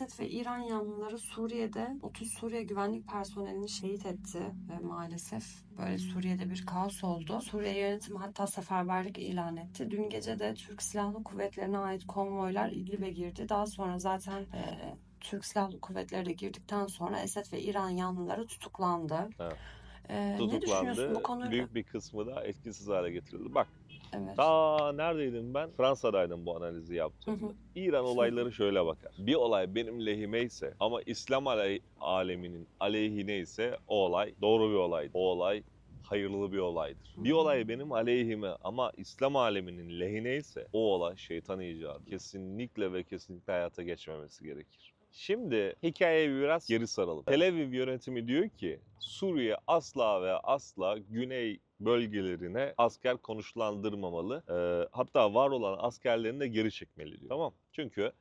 Esed ve İran yanlıları Suriye'de 30 Suriye güvenlik personelini şehit etti ve maalesef böyle Suriye'de bir kaos oldu. Suriye yönetimi hatta seferberlik ilan etti. Dün gece de Türk Silahlı Kuvvetleri'ne ait konvoylar İdlib'e girdi. Daha sonra zaten e, Türk Silahlı Kuvvetleri de girdikten sonra Esed ve İran yanlıları tutuklandı. Evet. E, ne düşünüyorsun bu konuyla? Büyük bir kısmı da etkisiz hale getirildi. Bak Evet. ta neredeydim ben? Fransa'daydım bu analizi Hı yaptığımda. hı. İran olayları şöyle bakar. Bir olay benim lehime ise ama İslam ale- aleminin aleyhine ise o olay doğru bir olaydır. O olay hayırlı bir olaydır. Bir olay benim aleyhime ama İslam aleminin lehine ise o olay şeytan icadı. Kesinlikle ve kesinlikle hayata geçmemesi gerekir. Şimdi hikayeye biraz geri saralım. Tel Aviv yönetimi diyor ki Suriye asla ve asla güney bölgelerine asker konuşlandırmamalı. Ee, hatta var olan askerlerini de geri çekmeli diyor. Tamam. Çünkü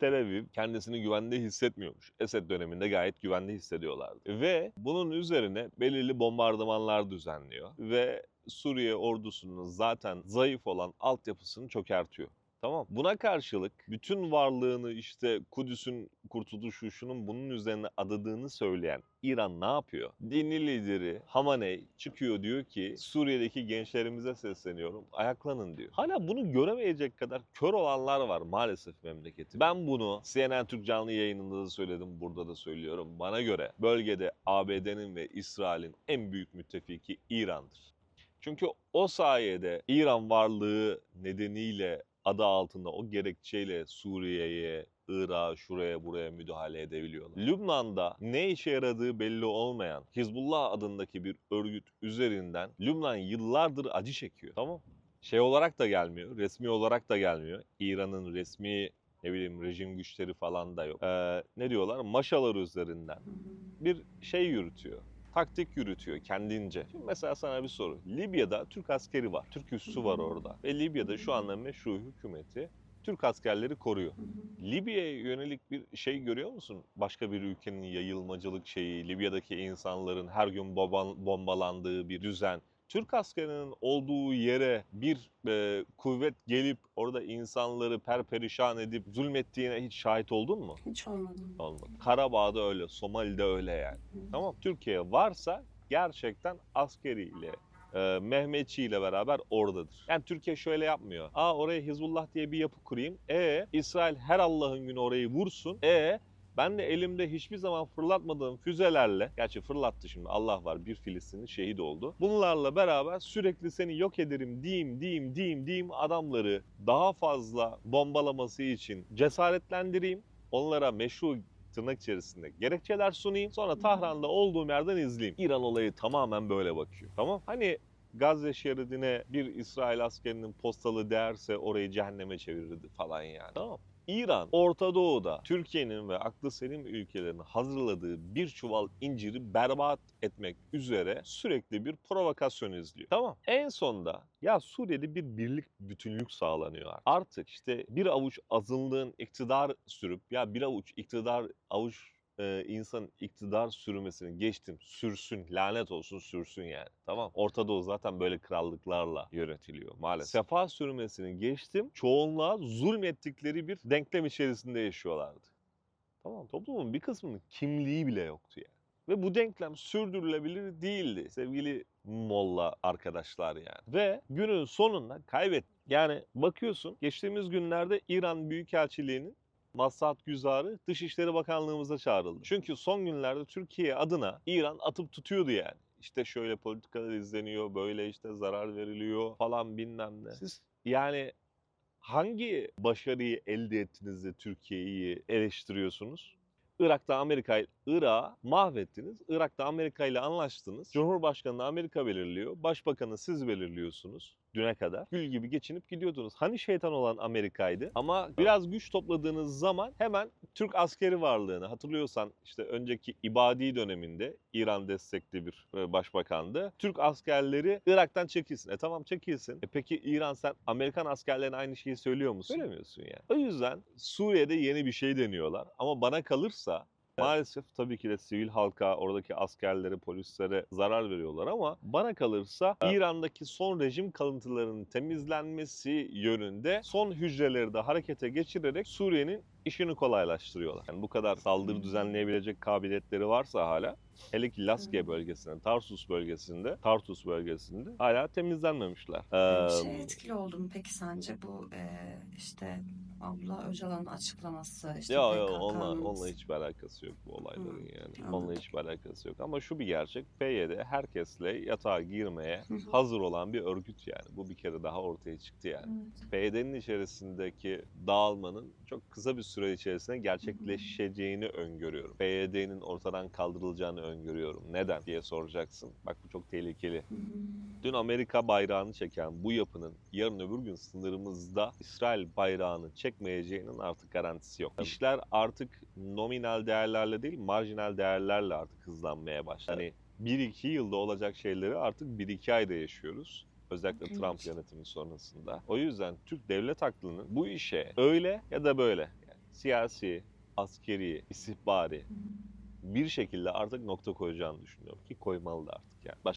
Tel Aviv kendisini güvende hissetmiyormuş. Esed döneminde gayet güvende hissediyorlardı. Ve bunun üzerine belirli bombardımanlar düzenliyor. Ve Suriye ordusunun zaten zayıf olan altyapısını çökertiyor. Tamam. Buna karşılık bütün varlığını işte Kudüs'ün kurtuluşu şunun bunun üzerine adadığını söyleyen İran ne yapıyor? Dini lideri Hamaney çıkıyor diyor ki Suriye'deki gençlerimize sesleniyorum ayaklanın diyor. Hala bunu göremeyecek kadar kör olanlar var maalesef memleketi. Ben bunu CNN Türk canlı yayınında da söyledim burada da söylüyorum. Bana göre bölgede ABD'nin ve İsrail'in en büyük müttefiki İran'dır. Çünkü o sayede İran varlığı nedeniyle adı altında o gerekçeyle Suriye'ye, Irak'a, şuraya buraya müdahale edebiliyorlar. Lübnan'da ne işe yaradığı belli olmayan Hizbullah adındaki bir örgüt üzerinden Lübnan yıllardır acı çekiyor. Tamam Şey olarak da gelmiyor, resmi olarak da gelmiyor. İran'ın resmi ne bileyim rejim güçleri falan da yok. Ee, ne diyorlar? Maşalar üzerinden bir şey yürütüyor. Taktik yürütüyor kendince. Şimdi mesela sana bir soru. Libya'da Türk askeri var. Türk üssü var orada. Ve Libya'da şu anda meşru hükümeti Türk askerleri koruyor. Libya'ya yönelik bir şey görüyor musun? Başka bir ülkenin yayılmacılık şeyi, Libya'daki insanların her gün bombalandığı bir düzen. Türk askerinin olduğu yere bir e, kuvvet gelip orada insanları perperişan edip zulmettiğine hiç şahit oldun mu? Hiç olmadı. Olmadı. Karabağ'da öyle, Somali'de öyle yani. Hı. Tamam Türkiye varsa gerçekten askeriyle, e, Mehmetçi ile beraber oradadır. Yani Türkiye şöyle yapmıyor. Aa oraya Hizbullah diye bir yapı kurayım. E İsrail her Allah'ın günü orayı vursun. E ben de elimde hiçbir zaman fırlatmadığım füzelerle, gerçi fırlattı şimdi Allah var bir Filistinli şehit oldu. Bunlarla beraber sürekli seni yok ederim diyeyim diyeyim diyeyim diyeyim adamları daha fazla bombalaması için cesaretlendireyim. Onlara meşru tırnak içerisinde gerekçeler sunayım. Sonra Tahran'da olduğum yerden izleyeyim. İran olayı tamamen böyle bakıyor. Tamam? Hani Gazze şeridine bir İsrail askerinin postalı değerse orayı cehenneme çevirirdi falan yani. Tamam. İran, Orta Doğu'da Türkiye'nin ve aklı selim ülkelerin hazırladığı bir çuval inciri berbat etmek üzere sürekli bir provokasyon izliyor. Tamam. En sonda ya Suriye'de bir birlik bütünlük sağlanıyor artık. Artık işte bir avuç azınlığın iktidar sürüp ya bir avuç iktidar avuç e, insan iktidar sürmesini geçtim. Sürsün, lanet olsun sürsün yani. Tamam. Orta Doğu zaten böyle krallıklarla yönetiliyor maalesef. Sefa sürmesini geçtim. Çoğunluğa zulmettikleri bir denklem içerisinde yaşıyorlardı. Tamam. Toplumun bir kısmının kimliği bile yoktu yani. Ve bu denklem sürdürülebilir değildi sevgili molla arkadaşlar yani. Ve günün sonunda kaybet. Yani bakıyorsun geçtiğimiz günlerde İran Büyükelçiliği'nin Maslahat Güzarı Dışişleri Bakanlığımıza çağrıldı. Çünkü son günlerde Türkiye adına İran atıp tutuyordu yani. İşte şöyle politikalar izleniyor, böyle işte zarar veriliyor falan bilmem ne. Siz yani hangi başarıyı elde ettiniz de Türkiye'yi eleştiriyorsunuz? Irak'ta Amerika, Irak'ı mahvettiniz. Irak'ta Amerika ile anlaştınız. Cumhurbaşkanını Amerika belirliyor. Başbakanı siz belirliyorsunuz düne kadar. Gül gibi geçinip gidiyordunuz. Hani şeytan olan Amerika'ydı. Ama biraz güç topladığınız zaman hemen Türk askeri varlığını hatırlıyorsan işte önceki ibadi döneminde İran destekli bir e, başbakandı. Türk askerleri Irak'tan çekilsin. E tamam çekilsin. E peki İran sen Amerikan askerlerine aynı şeyi söylüyor musun? Söylemiyorsun yani. O yüzden Suriye'de yeni bir şey deniyorlar. Ama bana kalırsa Maalesef tabii ki de sivil halka, oradaki askerlere, polislere zarar veriyorlar ama bana kalırsa İran'daki son rejim kalıntılarının temizlenmesi yönünde son hücreleri de harekete geçirerek Suriye'nin işini kolaylaştırıyorlar. Yani bu kadar saldırı düzenleyebilecek kabiliyetleri varsa hala hele ki Laskiye bölgesinde, Tarsus bölgesinde, Tartus bölgesinde hala temizlenmemişler. Bir şey etkili oldu mu peki sence bu e, işte abla Öcalan'ın açıklaması işte Ya ya onunla, onunla hiçbir alakası yok bu olayların Hı, yani. anladım. Onunla hiçbir alakası yok. Ama şu bir gerçek. PYD herkesle yatağa girmeye hazır olan bir örgüt yani. Bu bir kere daha ortaya çıktı yani. Evet. PYD'nin içerisindeki dağılmanın çok kısa bir süre içerisinde gerçekleşeceğini öngörüyorum. PYD'nin ortadan kaldırılacağını öngörüyorum. Neden diye soracaksın. Bak bu çok tehlikeli. Dün Amerika bayrağını çeken bu yapının yarın öbür gün sınırımızda İsrail bayrağını çekmeyeceğinin artık garantisi yok. İşler artık nominal değerlerle değil marjinal değerlerle artık hızlanmaya başladı. Hani 1-2 yılda olacak şeyleri artık 1-2 ayda yaşıyoruz. Özellikle Evet. Trump yönetimi sonrasında. O yüzden Türk devlet aklının bu işe öyle ya da böyle yani siyasi, askeri, istihbari. Bir şekilde artık nokta koyacağını düşünüyorum ki koymalı da artık yani. Başka